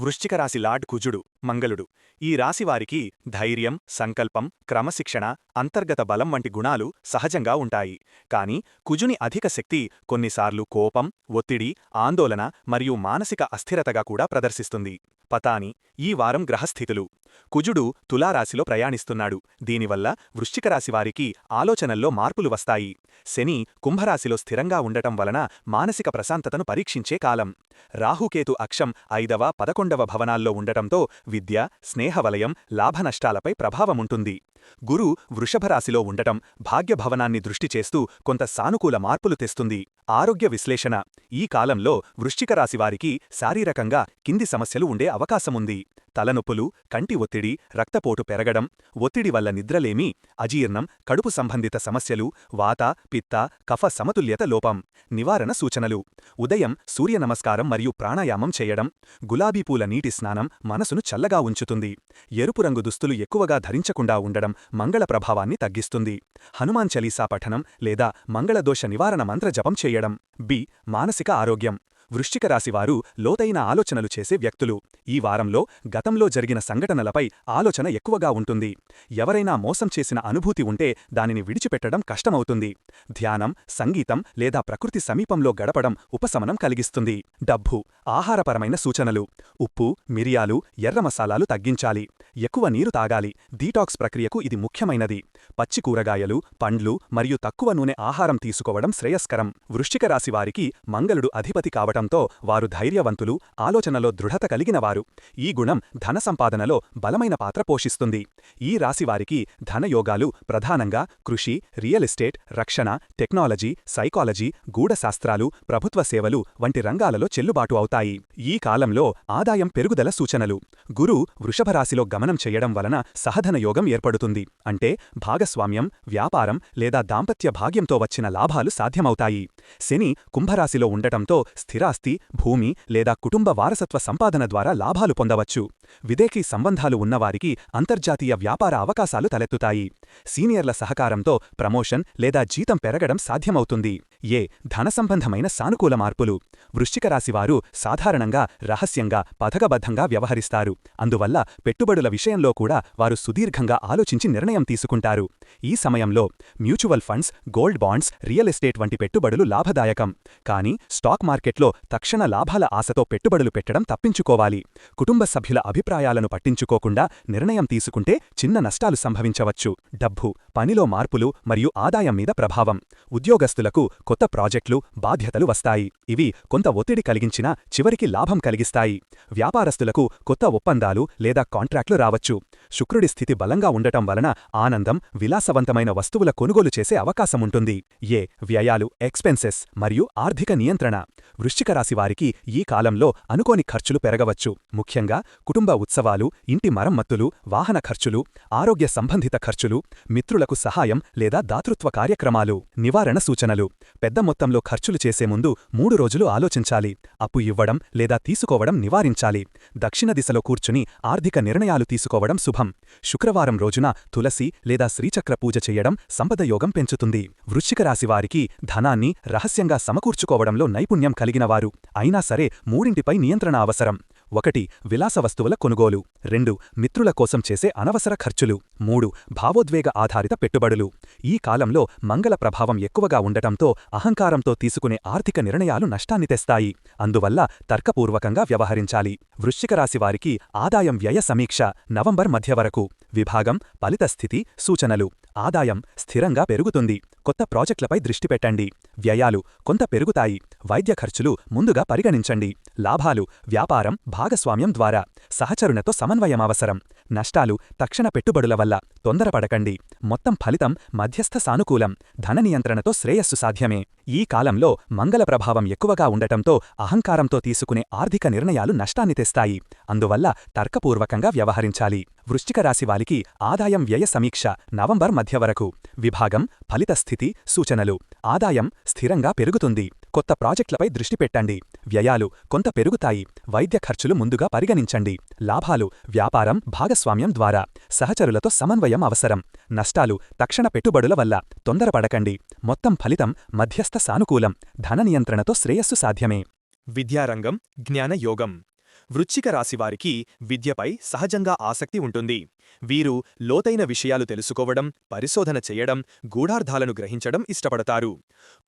వృశ్చికరాశి lord కుజుడు మంగళుడు. ఈ రాశివారికి ధైర్యం సంకల్పం క్రమశిక్షణ అంతర్గత బలం వంటి గుణాలు సహజంగా ఉంటాయి. కాని కుజుని అధిక శక్తి కొన్నిసార్లు కోపం ఒత్తిడి ఆందోళన మరియు మానసిక అస్థిరతగా కూడా ప్రదర్శిస్తుంది. పతాని ఈ వారం గ్రహస్థితులు. కుజుడు తులారాశిలో ప్రయాణిస్తున్నాడు. దీనివల్ల వృశ్చికరాశివారికి ఆలోచనల్లో మార్పులు వస్తాయి. శని కుంభరాశిలో స్థిరంగా ఉండటం వలన మానసిక ప్రశాంతతను పరీక్షించే కాలం. రాహుకేతు అక్షం ఐదవ పదకొండవ భవనాల్లో ఉండటంతో విద్య స్నేహవలయం లాభనష్టాలపై ప్రభావముంటుంది. గురు వృషభరాశిలో ఉండటం భాగ్యభవనాన్ని దృష్టి చేస్తూ కొంత సానుకూల మార్పులు తెస్తుంది. ఆరోగ్య విశ్లేషణ. ఈ కాలంలో వృశ్చికరాశివారికి శారీరకంగా కింది సమస్యలు ఉండే అవకాశముంది. తలనొప్పులు కంటి ఒత్తిడి రక్తపోటు పెరగడం ఒత్తిడి వల్ల నిద్రలేమి అజీర్ణం కడుపు సంబంధిత సమస్యలు వాత పిత్త కఫ సమతుల్యత లోపం నివారణ సూచనలు. ఉదయం సూర్య నమస్కారం మరియు ప్రాణాయామం చేయడం గులాబీ పూల నీటి స్నానం మనసును చల్లగా ఉంచుతుంది. ఎరుపు రంగు దుస్తులు ఎక్కువగా ధరించకుండా ఉండడం మంగళ ప్రభావాన్ని తగ్గిస్తుంది. హనుమాన్ చలీసా పఠనం లేదా మంగళదోష నివారణ మంత్ర జపం చేయడం. బి. మానసిక ఆరోగ్యం. వృశ్చిక రాశివారు లోతైన ఆలోచనలు చేసే వ్యక్తులు. ఈ వారంలో గతంలో జరిగిన సంఘటనలపై ఆలోచన ఎక్కువగా ఉంటుంది. ఎవరైనా మోసం చేసిన అనుభూతి ఉంటే దానిని విడిచిపెట్టడం కష్టమవుతుంది. ధ్యానం సంగీతం లేదా ప్రకృతి సమీపంలో గడపడం ఉపశమనం కలిగిస్తుంది. డబ్బు ఆహారపరమైన సూచనలు. ఉప్పు మిరియాలు ఎర్ర మసాలాలు తగ్గించాలి. ఎక్కువ నీరు తాగాలి. డీటాక్స్ ప్రక్రియకు ఇది ముఖ్యమైనది. పచ్చి కూరగాయలు పండ్లు మరియు తక్కువ నూనె ఆహారం తీసుకోవడం శ్రేయస్కరం. వృశ్చిక రాశివారికి మంగళుడు అధిపతి కావటం ఉండటంతో వారు ధైర్యవంతులు ఆలోచనలో దృఢత కలిగినవారు. ఈ గుణం ధన సంపాదనలో బలమైన పాత్ర పోషిస్తుంది. ఈ రాశివారికి ధనయోగాలు ప్రధానంగా కృషి రియల్ ఎస్టేట్ రక్షణ టెక్నాలజీ సైకాలజీ గూఢశాస్త్రాలు ప్రభుత్వ సేవలు వంటి రంగాలలో చెల్లుబాటు అవుతాయి. ఈ కాలంలో ఆదాయం పెరుగుదల సూచనలు. గురు వృషభరాశిలో గమనం చెయ్యడం వలన సహధనయోగం ఏర్పడుతుంది. అంటే భాగస్వామ్యం వ్యాపారం లేదా దాంపత్య భాగ్యంతో వచ్చిన లాభాలు సాధ్యమవుతాయి. శని కుంభరాశిలో ఉండటంతో స్థిర స్థిరాస్తి భూమి లేదా కుటుంబ వారసత్వ సంపాదన ద్వారా లాభాలు పొందవచ్చు. విదేశీ సంబంధాలు ఉన్నవారికి అంతర్జాతీయ వ్యాపార అవకాశాలు తలెత్తుతాయి. సీనియర్ల సహకారంతో ప్రమోషన్ లేదా జీతం పెరగడం సాధ్యమవుతుంది. ఏ ధన సంబంధమైన సానుకూల మార్పులు? వృశ్చికరాశివారు సాధారణంగా రహస్యంగా పథకబద్ధంగా వ్యవహరిస్తారు. అందువల్ల పెట్టుబడుల విషయంలో కూడా వారు సుదీర్ఘంగా ఆలోచించి నిర్ణయం తీసుకుంటారు. ఈ సమయంలో mutual funds gold bonds real estate వంటి పెట్టుబడులు లాభదాయకం. కానీ స్టాక్ మార్కెట్లో తక్షణ లాభాల ఆశతో పెట్టుబడులు పెట్టడం తప్పించుకోవాలి. కుటుంబ సభ్యుల అభిప్రాయాలను పట్టించుకోకుండా నిర్ణయం తీసుకుంటే చిన్న నష్టాలు సంభవించవచ్చు. డబ్బు పనిలో మార్పులు మరియు ఆదాయం మీద ప్రభావం. ఉద్యోగస్తులకు కొత్త ప్రాజెక్టులు బాధ్యతలు వస్తాయి. ఇవి కొంత ఒత్తిడి కలిగించినా చివరికి లాభం కలిగిస్తాయి. వ్యాపారస్తులకు కొత్త ఒప్పందాలు లేదా కాంట్రాక్టులు రావచ్చు. శుక్రుడి స్థితి బలంగా ఉండటం వలన ఆనందం విలాసవంతమైన వస్తువుల కొనుగోలు చేసే అవకాశముంటుంది ఏ. వ్యయాలు ఎక్స్పెన్సెస్ మరియు ఆర్థిక నియంత్రణ. వృశ్చిక రాశివారికి ఈ కాలంలో అనుకోని ఖర్చులు పెరగవచ్చు. ముఖ్యంగా కుటుంబ ఉత్సవాలు ఇంటి మరమ్మత్తులు వాహన ఖర్చులు ఆరోగ్య సంబంధిత ఖర్చులు మిత్రులకు సహాయం లేదా దాతృత్వ కార్యక్రమాలు నివారణ సూచనలు. పెద్ద మొత్తంలో ఖర్చులు చేసే ముందు మూడు రోజులు ఆలోచించాలి. అప్పు ఇవ్వడం లేదా తీసుకోవడం నివారించాలి. దక్షిణ దిశలో కూర్చుని ఆర్థిక నిర్ణయాలు తీసుకోవడం శుభం. శుక్రవారం రోజున తులసి లేదా శ్రీచక్ర పూజ చేయడం సంపదయోగం పెంచుతుంది. వృశ్చిక రాశివారికి ధనాన్ని రహస్యంగా సమకూర్చుకోవడంలో నైపుణ్యం కలిగినవారు అయినా సరే మూడింటిపై నియంత్రణ అవసరం. ఒకటి విలాస వస్తువుల కొనుగోలు. రెండు మిత్రుల కోసం చేసే అనవసర ఖర్చులు. మూడు భావోద్వేగ ఆధారిత పెట్టుబడులు. ఈ కాలంలో మంగళ ప్రభావం ఎక్కువగా ఉండటంతో అహంకారంతో తీసుకునే ఆర్థిక నిర్ణయాలు నష్టాన్ని తెస్తాయి. అందువల్ల తర్కపూర్వకంగా వ్యవహరించాలి. వృశ్చికరాశివారికి ఆదాయం వ్యయ సమీక్ష నవంబర్ మధ్య వరకు. విభాగం ఫలితస్థితి సూచనలు. ఆదాయం స్థిరంగా పెరుగుతుంది. కొత్త ప్రాజెక్టులపై దృష్టి పెట్టండి. వ్యయాలు కొంత పెరుగుతాయి. వైద్య ఖర్చులు ముందుగా పరిగణించండి. లాభాలు వ్యాపారం భాగస్వామ్యం ద్వారా సహచరునతో సమన్వయం అవసరం. నష్టాలు తక్షణ పెట్టుబడుల వల్ల తొందరపడకండి. మొత్తం ఫలితం మధ్యస్థ సానుకూలం ధన నియంత్రణతో శ్రేయస్సు సాధ్యమే. ఈ కాలంలో మంగళ ప్రభావం ఎక్కువగా ఉండటంతో అహంకారంతో తీసుకునే ఆర్థిక నిర్ణయాలు నష్టాన్ని తెస్తాయి. అందువల్ల తర్కపూర్వకంగా వ్యవహరించాలి. వృశ్చిక రాశివాలికి ఆదాయం వ్యయ సమీక్ష నవంబర్ మధ్య వరకు. విభాగం ఫలితస్థితి సూచనలు. ఆదాయం స్థిరంగా పెరుగుతుంది. కొత్త ప్రాజెక్టులపై దృష్టి పెట్టండి. వ్యయాలు కొంత పెరుగుతాయి. వైద్య ఖర్చులు ముందుగా పరిగణించండి. లాభాలు వ్యాపారం భాగస్వామ్యం ద్వారా సహచరులతో సమన్వయం అవసరం. నష్టాలు తక్షణ పెట్టుబడుల వల్ల తొందరపడకండి. మొత్తం ఫలితం మధ్యస్థ సానుకూలం ధన నియంత్రణతో శ్రేయస్సు సాధ్యమే. విద్యారంగం జ్ఞానయోగం. వృశ్చిక రాశివారికి విద్యపై సహజంగా ఆసక్తి ఉంటుంది. వీరు లోతైన విషయాలు తెలుసుకోవడం పరిశోధన చేయడం గూఢార్థాలను గ్రహించడం ఇష్టపడతారు.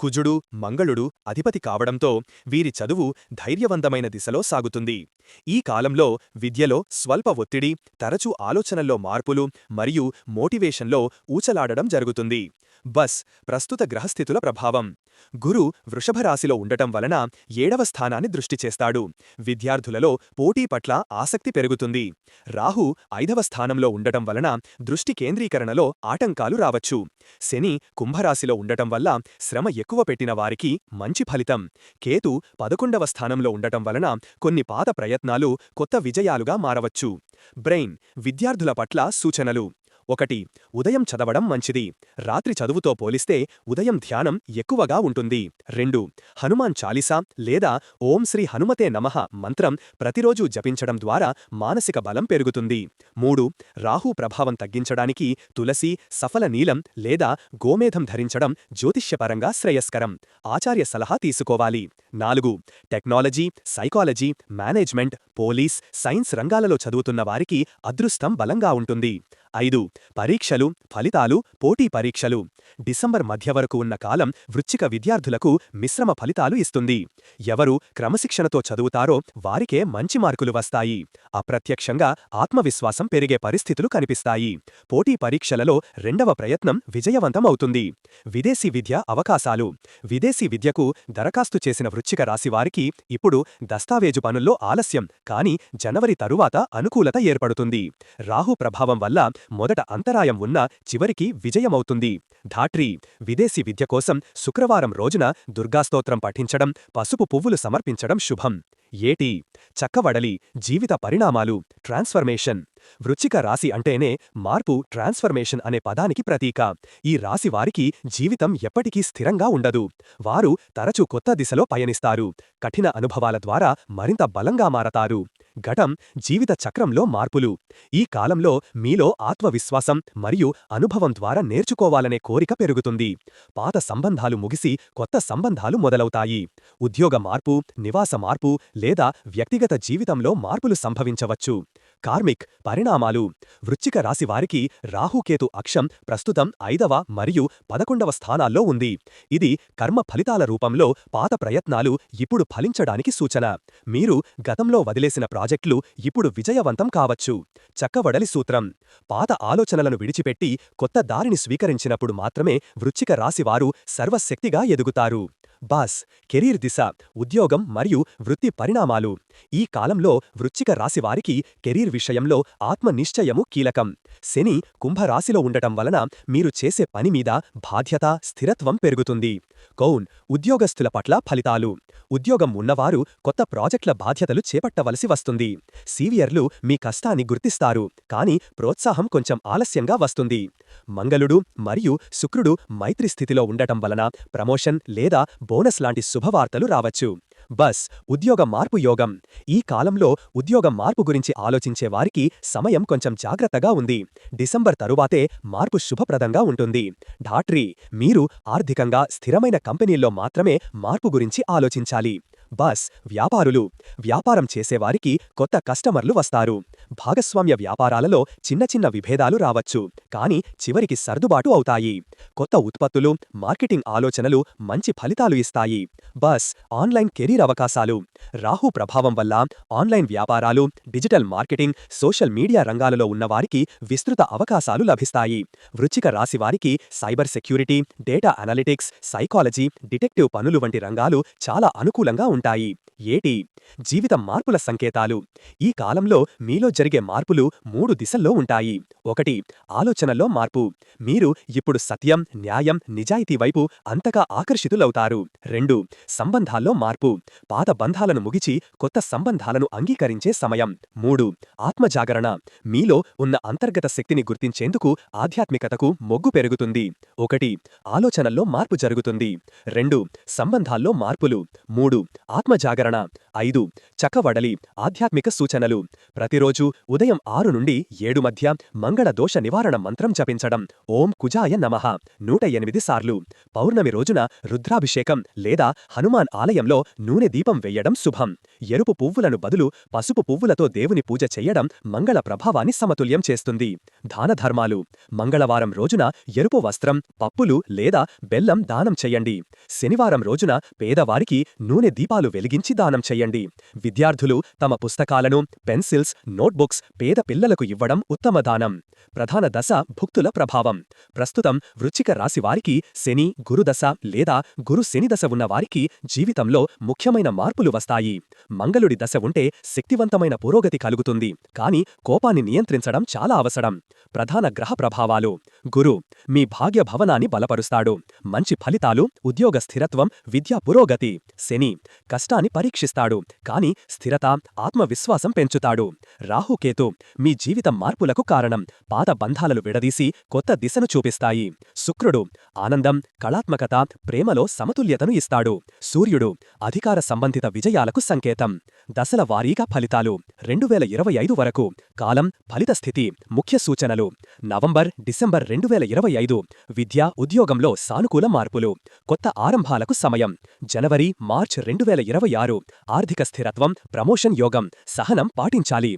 కుజుడు మంగళుడు అధిపతి కావడంతో వీరి చదువు ధైర్యవంతమైన దిశలో సాగుతుంది. ఈ కాలంలో విద్యలో స్వల్ప ఒత్తిడి తరచూ ఆలోచనల్లో మార్పులు మరియు మోటివేషన్లో ఊచలాడడం జరుగుతుంది. బస్ ప్రస్తుత గ్రహస్థితుల ప్రభావం. గురు వృషభరాశిలో ఉండటం వలన ఏడవ స్థానాన్ని దృష్టి చేస్తాడు. విద్యార్థులలో పోటీ పట్ల ఆసక్తి పెరుగుతుంది. రాహు ఐదవ స్థానంలో ఉండటం వలన దృష్టి కేంద్రీకరణలో ఆటంకాలు రావచ్చు. శని కుంభరాశిలో ఉండటం వల్ల శ్రమ ఎక్కువ పెట్టిన వారికి మంచి ఫలితం. కేతు పదకొండవ స్థానంలో ఉండటం వలన కొన్ని పాత ప్రయత్నాలు కొత్త విజయాలుగా మారవచ్చు. బ్రెయిన్ విద్యార్థుల పట్ల సూచనలు. ఒకటి ఉదయం చదవడం మంచిది. రాత్రి చదువుతో పోలిస్తే ఉదయం ధ్యానం ఎక్కువగా ఉంటుంది. రెండు హనుమాన్ చాలీసా లేదా ఓం శ్రీ హనుమతే నమః మంత్రం ప్రతిరోజూ జపించడం ద్వారా మానసిక బలం పెరుగుతుంది. మూడు రాహు ప్రభావం తగ్గించడానికి తులసి సఫల నీలం లేదా గోమేధం ధరించడం జ్యోతిష్యపరంగా శ్రేయస్కరం. ఆచార్య సలహా తీసుకోవాలి. నాలుగు technology psychology management police science రంగాలలో చదువుతున్న వారికి అదృష్టం బలంగా ఉంటుంది. ఐదు. పరీక్షలు ఫలితాలు పోటీ పరీక్షలు. డిసెంబర్ మధ్య వరకు ఉన్న కాలం వృచ్చిక విద్యార్థులకు మిశ్రమ ఫలితాలు ఇస్తుంది. ఎవరు క్రమశిక్షణతో చదువుతారో వారికే మంచి మార్కులు వస్తాయి. అప్రత్యక్షంగా ఆత్మవిశ్వాసం పెరిగే పరిస్థితులు కనిపిస్తాయి. పోటీ పరీక్షలలో రెండవ ప్రయత్నం విజయవంతం అవుతుంది విదేశీ విద్య అవకాశాలు. విదేశీ విద్యకు దరఖాస్తు చేసిన వృచ్చిక రాశివారికి ఇప్పుడు దస్తావేజు పనుల్లో ఆలస్యం కాని జనవరి తరువాత అనుకూలత ఏర్పడుతుంది. రాహు ప్రభావం వల్ల మొదట అంతరాయం ఉన్నా చివరికి విజయమవుతుంది. ధాట్రీ విదేశీ విద్య కోసం శుక్రవారం రోజున దుర్గాస్తోత్రం పఠించడం పసుపు పువ్వులు సమర్పించడం శుభం. ఏటి చక్కవడలి జీవిత పరిణామాలు ట్రాన్స్ఫర్మేషన్. వృచ్చిక రాశి అంటేనే మార్పు ట్రాన్స్ఫర్మేషన్ అనే పదానికి ప్రతీక. ఈ రాశి వారికి జీవితం ఎప్పటికీ స్థిరంగా ఉండదు. వారు తరచూ కొత్త దిశలో పయనిస్తారు. కఠిన అనుభవాల ద్వారా మరింత బలంగా మారతారు. ఘటం జీవిత చక్రంలో మార్పులు. ఈ కాలంలో మీలో ఆత్మవిశ్వాసం మరియు అనుభవం ద్వారా నేర్చుకోవాలనే కోరిక పెరుగుతుంది. పాత సంబంధాలు ముగిసి కొత్త సంబంధాలు మొదలవుతాయి. ఉద్యోగ మార్పు నివాస మార్పు లేదా వ్యక్తిగత జీవితంలో మార్పులు సంభవించవచ్చు. కార్మిక్ పరిణామాలు. వృచ్చిక రాశి వారికి రాహుకేతు అక్షం ప్రస్తుతం ఐదవ మరియు పదకొండవ స్థానాల్లో ఉంది. ఇది కర్మ ఫలితాల రూపంలో పాత ప్రయత్నాలు ఇప్పుడు ఫలించడానికి సూచన. మీరు గతంలో వదిలేసిన ప్రాజెక్టులు ఇప్పుడు విజయవంతం కావచ్చు. చక్కవడలి సూత్రం. పాత ఆలోచనలను విడిచిపెట్టి కొత్త దారిని స్వీకరించినప్పుడు మాత్రమే వృచ్చిక రాశివారు సర్వశక్తిగా ఎదుగుతారు. బాస్ కెరీర్ దిశ ఉద్యోగం మరియు వృత్తి పరిణామాలు. ఈ కాలంలో వృచ్చిక రాశివారికి కెరీర్ విషయంలో ఆత్మనిశ్చయము కీలకం. శని కుంభరాశిలో ఉండటం వలన మీరు చేసే పని మీద బాధ్యత స్థిరత్వం పెరుగుతుంది. కౌన్ ఉద్యోగస్తుల పట్ల ఫలితాలు. ఉద్యోగం ఉన్నవారు కొత్త ప్రాజెక్టుల బాధ్యతలు చేపట్టవలసి వస్తుంది. సీవియర్లు మీ కష్టాన్ని గుర్తిస్తారు కానీ ప్రోత్సాహం కొంచెం ఆలస్యంగా వస్తుంది. మంగళుడు మరియు శుక్రుడు మైత్రి స్థితిలో ఉండటం వలన ప్రమోషన్ లేదా బోనస్ లాంటి శుభవార్తలు రావచ్చు. బస్ ఉద్యోగ మార్పు యోగం. ఈ కాలంలో ఉద్యోగ మార్పు గురించి ఆలోచించే వారికి సమయం కొంచెం జాగ్రత్తగా ఉంది. డిసెంబర్ తరువాతే మార్పు శుభప్రదంగా ఉంటుంది. ఢాట్రీ మీరు ఆర్థికంగా స్థిరమైన కంపెనీల్లో మాత్రమే మార్పు గురించి ఆలోచించాలి. బస్ వ్యాపారులు వ్యాపారం చేసేవారికి కొత్త కస్టమర్లు వస్తారు. భాగస్వామ్య వ్యాపారాలలో చిన్న చిన్న విభేదాలు రావచ్చు కాని చివరికి సర్దుబాటు అవుతాయి. కొత్త ఉత్పత్తులు మార్కెటింగ్ ఆలోచనలు మంచి ఫలితాలు ఇస్తాయి. బస్ ఆన్లైన్ కెరీర్ అవకాశాలు. రాహు ప్రభావం వల్ల ఆన్లైన్ వ్యాపారాలు డిజిటల్ మార్కెటింగ్ సోషల్ మీడియా రంగాలలో ఉన్నవారికి విస్తృత అవకాశాలు లభిస్తాయి. వృచ్చిక రాశివారికి cyber security data analytics psychology detective పనులు వంటి రంగాలు చాలా అనుకూలంగా ఉంటాయి. ఏటి? జీవిత మార్పుల సంకేతాలు. ఈ కాలంలో మీలో జరిగే మార్పులు మూడు దిశల్లో ఉంటాయి. ఒకటి ఆలోచనల్లో మార్పు. మీరు ఇప్పుడు సత్యం న్యాయం నిజాయితీ వైపు అంతగా ఆకర్షితులవుతారు. రెండు సంబంధాల్లో మార్పు. పాత బంధాలను ముగిచి కొత్త సంబంధాలను అంగీకరించే సమయం. మూడు ఆత్మజాగరణ. మీలో ఉన్న అంతర్గత శక్తిని గుర్తించేందుకు ఆధ్యాత్మికతకు మొగ్గు పెరుగుతుంది. ఒకటి ఆలోచనల్లో మార్పు జరుగుతుంది. రెండు సంబంధాల్లో మార్పులు. మూడు ఆత్మజాగరణ. ఐదు చక్కవడలి ఆధ్యాత్మిక సూచనలు. ప్రతిరోజు ఉదయం ఆరు నుండి ఏడు మధ్య మంగళ దోష నివారణ మంత్రం జపించడం. ఓం కుజాయ నమః. నూట ఎనిమిది సార్లు. పౌర్ణమి రోజున రుద్రాభిషేకం లేదా హనుమాన్ ఆలయంలో నూనె దీపం వెయ్యడం శుభం. ఎరుపు పువ్వులను బదులు పసుపు పువ్వులతో దేవుని పూజ చెయ్యడం మంగళ ప్రభావాన్ని సమతుల్యం చేస్తుంది. దానధర్మాలు. మంగళవారం రోజున ఎరుపు వస్త్రం పప్పులు లేదా బెల్లం దానం చెయ్యండి శనివారం రోజున పేదవారికి నూనె దీపాలు వెలిగించి దానం చెయ్యండి విద్యార్థులు తమ పుస్తకాలను పెన్సిల్స్ నోట్బుక్స్ పేద పిల్లలకు ఇవ్వడం ఉత్తమ దానం. ప్రధాన దశ భుక్తుల ప్రభావం. ప్రస్తుతం వృచ్చిక రాశి వారికి శని గురుదశ లేదా గురు శని దశ ఉన్నవారికి జీవితంలో ముఖ్యమైన మార్పులు వస్తాయి. మంగళుడి దశ ఉంటే శక్తివంతమైన పురోగతి కలుగుతుంది. కాని కోపాన్ని నియంత్రించడం చాలా అవసరం. ప్రధాన గ్రహ ప్రభావాలు. గురు మీ భాగ్య భవనాన్ని బలపరుస్తాడు. మంచి ఫలితాలు ఉద్యోగ స్థిరత్వం విద్యా పురోగతి. శని కష్టాన్ని పరీక్షిస్తాడు. కాని స్థిరత ఆత్మవిశ్వాసం పెంచుతాడు. రాహుకేతు మీ జీవిత మార్పులకు కారణం. పాత బంధాలను విడదీసి కొత్త దిశను చూపిస్తాయి. శుక్రుడు ఆనందం కళాత్మకత ప్రేమలో సమతుల్యతను ఇస్తాడు. సూర్యుడు అధికార సంబంధిత విజయాలకు సంకేతం. దశల వారీగా ఫలితాలు. రెండు వేల ఇరవై ఐదు వరకు. కాలం ఫలిత స్థితి ముఖ్య సూచనలు. నవంబర్ డిసెంబర్ రెండు వేల ఇరవై ఐదు. విద్య ఉద్యోగంలో సానుకూల మార్పులు. కొత్త ఆరంభాలకు సమయం. జనవరి మార్చ్ రెండు వేల ఇరవై ఆరు. ఆర్థిక స్థిరత్వం ప్రమోషన్ యోగం సహనం పాటించాలి.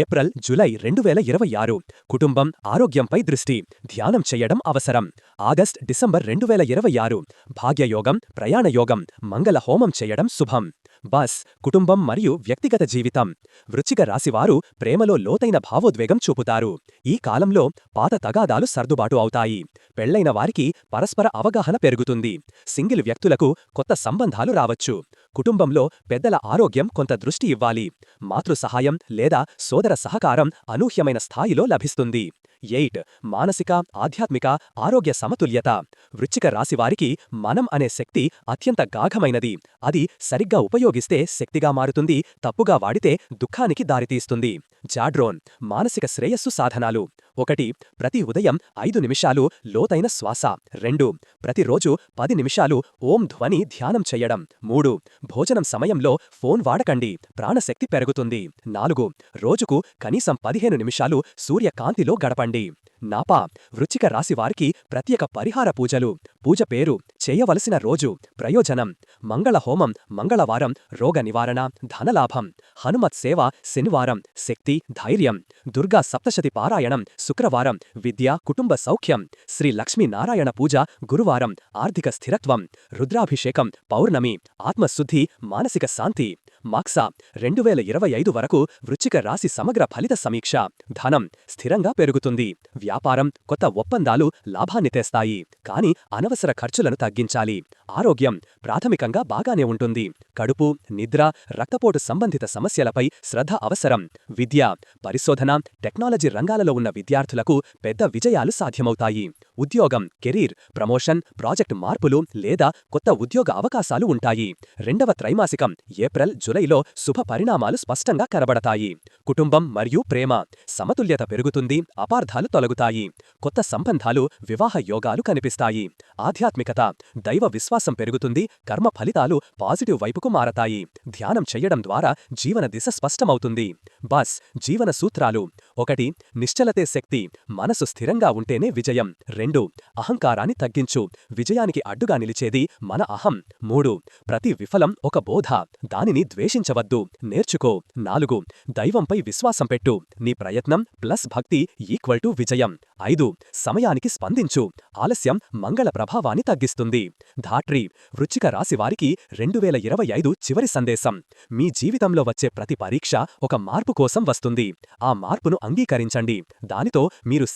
ఏప్రిల్ జులై రెండు వేల ఇరవై ఆరు. కుటుంబం ఆరోగ్యంపై దృష్టి. ధ్యానం చేయడం అవసరం. ఆగస్ట్ డిసెంబర్ రెండు వేల ఇరవై ఆరు. భాగ్యయోగం ప్రయాణయోగం మంగళ హోమం చేయడం శుభం. బస్ కుటుంబం మరియు వ్యక్తిగత జీవితం. వృచ్చిక రాశివారు ప్రేమలో లోతైన భావోద్వేగం చూపుతారు. ఈ కాలంలో పాత తగాదాలు సర్దుబాటు అవుతాయి. పెళ్ళైన వారికి పరస్పర అవగాహన పెరుగుతుంది. సింగిల్ వ్యక్తులకు కొత్త సంబంధాలు రావచ్చు. కుటుంబంలో పెద్దల ఆరోగ్యం కొంత దృష్టి ఇవ్వాలి. మాతృ సహాయం లేదా సోదర సహకారం అనూహ్యమైన స్థాయిలో లభిస్తుంది. ఎయిట్. మానసిక ఆధ్యాత్మిక ఆరోగ్య సమతుల్యత. వృచ్చిక రాశివారికి మనం అనే శక్తి అత్యంత గాఘమైనది. అది సరిగ్గా ఉపయోగిస్తే శక్తిగా మారుతుంది తప్పుగా వాడితే దుఃఖానికి దారితీస్తుంది. జాడ్రోన్. మానసిక శ్రేయస్సు సాధనాలు. ఒకటి ప్రతి ఉదయం ఐదు నిమిషాలు లోతైన శ్వాస. రెండు ప్రతిరోజు పది నిమిషాలు ఓం ధ్వని ధ్యానం చెయ్యడం మూడు భోజనం సమయంలో ఫోన్ వాడకండి. ప్రాణశక్తి పెరుగుతుంది. నాలుగు రోజుకు కనీసం పదిహేను నిమిషాలు సూర్యకాంతిలో గడపండి. నాపా వృచ్చిక రాశివారికి ప్రత్యేక పరిహార పూజలు. పూజ పేరు చేయవలసిన రోజు ప్రయోజనం. మంగళ హోమం మంగళవారం రోగ నివారణ ధనలాభం. హనుమత్ సేవ శనివారం శక్తి ధైర్యం. దుర్గా సప్తశతి పారాయణం శుక్రవారం విద్య కుటుంబ సౌఖ్యం. శ్రీ లక్ష్మీనారాయణ పూజ గురువారం ఆర్థిక స్థిరత్వం. రుద్రాభిషేకం పౌర్ణమి ఆత్మశుద్ధి మానసిక శాంతి. మాక్సా రెండు వేల ఇరవై ఐదు వరకు వృచ్చిక రాశి సమగ్ర ఫలిత సమీక్ష. ధనం స్థిరంగా పెరుగుతుంది. వ్యాపారం కొత్త ఒప్పందాలు లాభాన్ని తెస్తాయి. కాని అనవసర ఖర్చులను తగ్గించాలి. ఆరోగ్యం ప్రాథమికంగా బాగానే ఉంటుంది. కడుపు నిద్ర రక్తపోటు సంబంధిత సమస్యలపై శ్రద్ధ అవసరం. విద్య పరిశోధన టెక్నాలజీ రంగాలలో ఉన్న విద్యార్థులకు పెద్ద విజయాలు సాధ్యమవుతాయి. ఉద్యోగం కెరీర్ ప్రమోషన్ ప్రాజెక్ట్ మార్పులు లేదా కొత్త ఉద్యోగ అవకాశాలు ఉంటాయి. రెండవ త్రైమాసికం ఏప్రిల్ జులైలో శుభ పరిణామాలు స్పష్టంగా కనబడతాయి. కుటుంబం మరియు ప్రేమ సమతుల్యత పెరుగుతుంది అపార్థాలు తొలగుతాయి కొత్త సంబంధాలు వివాహ యోగాలు కనిపిస్తాయి. ఆధ్యాత్మికత దైవ విశ్వాసం పెరుగుతుంది కర్మ ఫలితాలు పాజిటివ్ వైపుకు మారతాయి. ధ్యానం చెయ్యడం ద్వారా జీవన దిశ స్పష్టమవుతుంది. బస్ జీవన సూత్రాలు. ఒకటి నిశ్చలతే శక్తి. మనసు స్థిరంగా ఉంటేనే విజయం. రెండు అహంకారాన్ని తగ్గించు. విజయానికి అడ్డుగా నిలిచేది మన అహం. మూడు ప్రతి విఫలం ఒక బోధ. దానిని ద్వేషించవద్దు. నేర్చుకో. నాలుగు దైవంపై విశ్వాసం పెట్టు. నీ ప్రయత్నం ప్లస్ భక్తి ఈక్వల్ టు విజయం. ఐదు సమయానికి స్పందించు. ఆలస్యం మంగళ ప్రభావాన్ని తగ్గిస్తుంది. ధాట్రీ వృచ్చిక రాశివారికి రెండువేల రెండు వేల ఇరవై ఐదు చివరి సందేశం. మీ జీవితంలో వచ్చే ప్రతి పరీక్ష ఒక మార్పు కోసం వస్తుంది. ఆ మార్పును అంగీకరించండి. దానితో మీరు